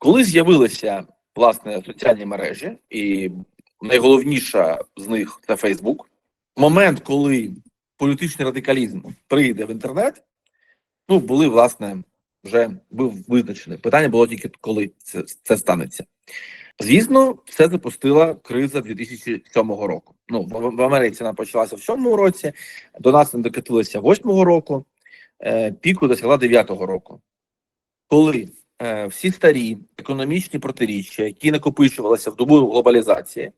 Коли з'явилися власне соціальні мережі, і найголовніша з них це Фейсбук, момент, коли політичний радикалізм прийде в інтернет, ну були власне вже був визначений. Питання було тільки коли це, це станеться. Звісно, це запустила криза 2007 року. Ну в, в Америці вона почалася в 7 році, до нас не докатилася 8 року, е, піку досягла 9 року. Коли всі старі економічні протиріччя, які накопичувалися в добу глобалізації,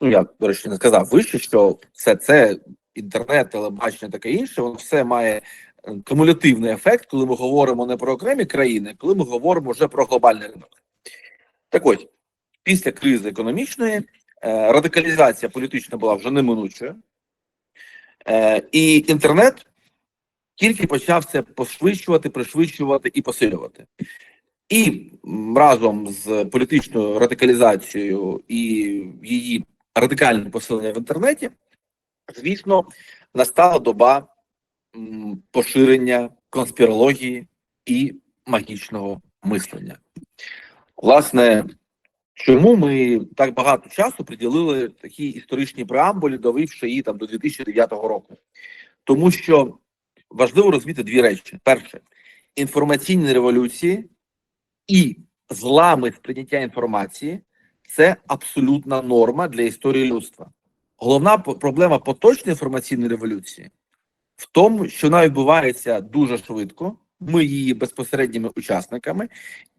ну я до речі не сказав вище, що все це інтернет, телебачення, таке інше, воно все має е, кумулятивний ефект, коли ми говоримо не про окремі країни, коли ми говоримо вже про глобальний ринок. Так ось, після кризи економічної е, радикалізація політична була вже неминучою, е, і інтернет тільки почав це пошвидшувати, пришвидшувати і посилювати. І разом з політичною радикалізацією і її радикальним посиленням в інтернеті, звісно, настала доба поширення конспірології і магічного мислення. Власне, чому ми так багато часу приділили такій історичній преамбулі, довивши її там до 2009 року? Тому що важливо розуміти дві речі: перше інформаційні революції і злами сприйняття інформації це абсолютна норма для історії людства. Головна проблема поточної інформаційної революції в тому, що вона відбувається дуже швидко. Ми її безпосередніми учасниками,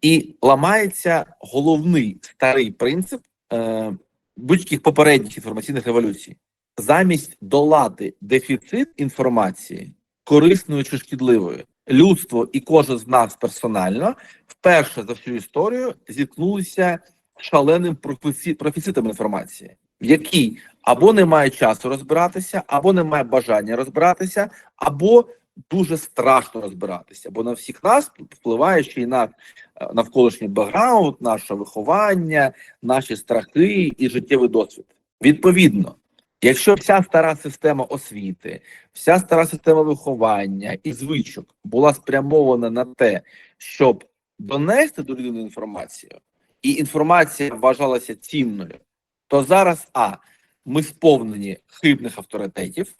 і ламається головний старий принцип е, будь-яких попередніх інформаційних революцій. Замість долати дефіцит інформації, корисною чи шкідливою, людство і кожен з нас персонально вперше за всю історію зіткнулися шаленим профіцитом інформації, який або не має часу розбиратися, або не має бажання розбиратися, або дуже страшно розбиратися, бо на всіх нас впливає ще й на е, навколишній бекграунд, наше виховання, наші страхи і життєвий досвід. Відповідно, якщо вся стара система освіти, вся стара система виховання і звичок була спрямована на те, щоб донести до людини інформацію, і інформація вважалася цінною, то зараз а ми сповнені хибних авторитетів,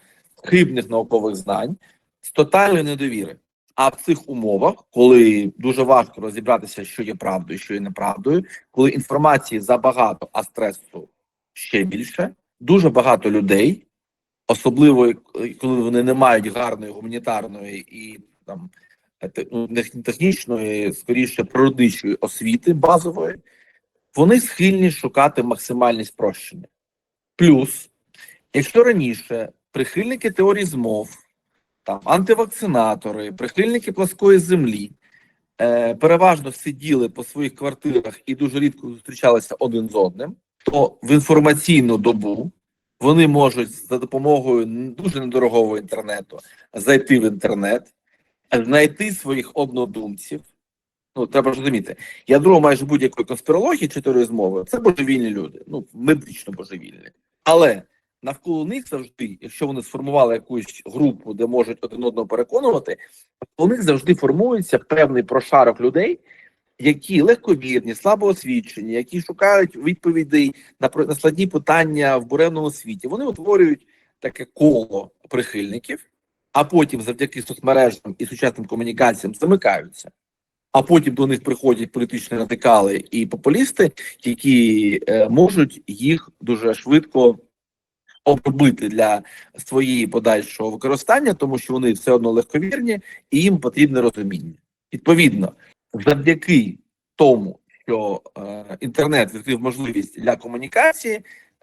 хибних наукових знань з тотальної недовіри. А в цих умовах, коли дуже важко розібратися, що є правдою, що є неправдою, коли інформації забагато, а стресу ще більше, дуже багато людей, особливо е, коли вони не мають гарної гуманітарної і там ну, технічної, скоріше природничої освіти базової, вони схильні шукати максимальні спрощення. Плюс, якщо раніше прихильники теорії змов, там антивакцинатори, прихильники плоскої землі е, переважно сиділи по своїх квартирах і дуже рідко зустрічалися один з одним, то в інформаційну добу вони можуть за допомогою дуже недорогого інтернету зайти в інтернет, знайти своїх однодумців. Ну, треба розуміти, ядро майже будь-якої конспірології чи теорії змови це божевільні люди, ну медично божевільні. Але навколо них завжди, якщо вони сформували якусь групу, де можуть один одного переконувати, у них завжди формується певний прошарок людей, які легковірні, слабоосвічені, які шукають відповідей на на складні питання в буремному світі. Вони утворюють таке коло прихильників, а потім, завдяки соцмережам і сучасним комунікаціям, замикаються. А потім до них приходять політичні радикали і популісти, які е, можуть їх дуже швидко обробити для своєї подальшого використання, тому що вони все одно легковірні і їм потрібне розуміння. Відповідно, завдяки тому, що е, інтернет відкрив можливість для комунікації,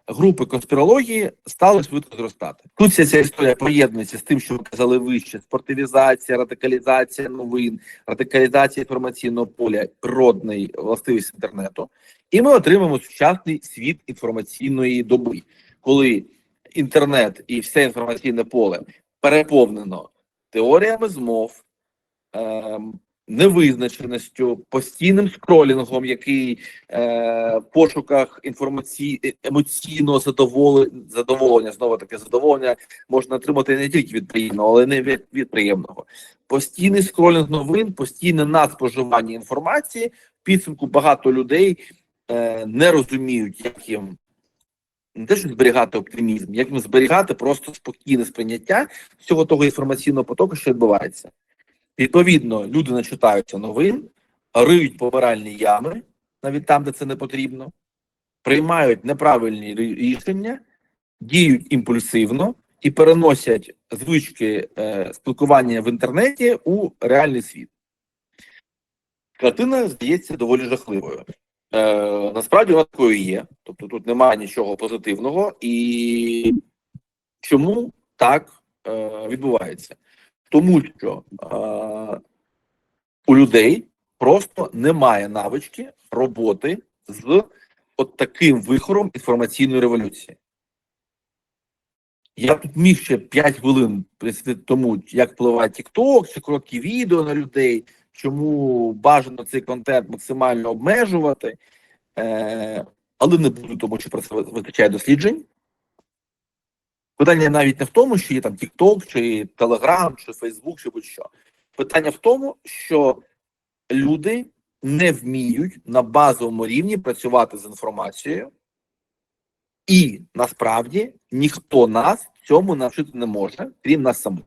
групи конспірології стали швидко зростати. Тут вся ця історія поєднується з тим, що ви казали вище: спортивізація, радикалізація новин, радикалізація інформаційного поля, природний властивість інтернету, і ми отримаємо сучасний світ інформаційної доби, коли інтернет і все інформаційне поле переповнено теоріями змов, ем, невизначеністю, постійним скролінгом, який е, в пошуках інформації е, емоційного задоволення, задоволення, знову таке задоволення можна отримати не тільки від приємного, але не від, від приємного. постійний скролінг новин, постійне надспоживання інформації. В підсумку багато людей е, не розуміють, як їм не те, що зберігати оптимізм, як їм зберігати просто спокійне сприйняття всього того інформаційного потоку, що відбувається. Відповідно, люди начитаються новин, риють побиральні ями, навіть там, де це не потрібно, приймають неправильні рішення, діють імпульсивно і переносять звички е, спілкування в інтернеті у реальний світ. Картина здається доволі жахливою. Е, насправді вона такою є. Тобто тут немає нічого позитивного. І чому так е, відбувається? Тому що е, у людей просто немає навички роботи з от таким вихором інформаційної революції. Я тут міг ще 5 хвилин присвятити тому, як впливає TikTok, чи короткі відео на людей, чому бажано цей контент максимально обмежувати. Е, але не буду, тому що про це вистачає досліджень. Питання навіть не в тому, що є там TikTok, чи Telegram, чи Facebook, чи будь-що. Питання в тому, що люди не вміють на базовому рівні працювати з інформацією, і насправді ніхто нас цьому навчити не може, крім нас самих.